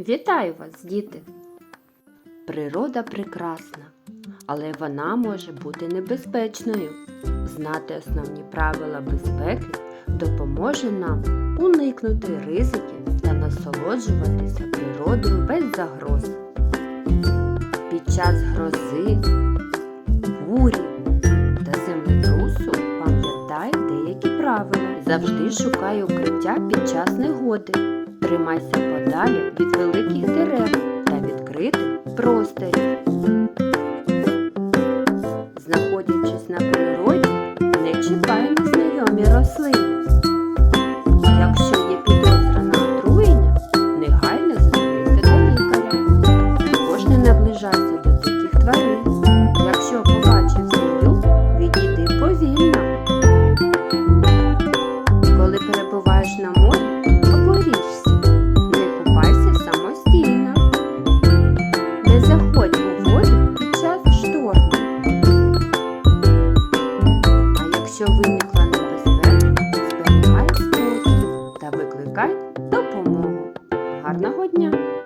Вітаю вас, діти! Природа прекрасна, але вона може бути небезпечною. Знати основні правила безпеки допоможе нам уникнути ризиків та насолоджуватися природою без загроз. Під час грози, бурі та землетрусу пам'ятай деякі правила. Завжди шукай укриття під час негоди. Тримайся подалі від великих дерев та відкритих просторів. Знаходячись на природі, не чіпай незнайомі рослини. Якщо є підозра на отруєння, негайно звернися до лікаря. Також не до диких тварин. Не заходь у воду під час шторму. А якщо виникла небезпека, зберігай спокій та викликай допомогу. Гарного дня!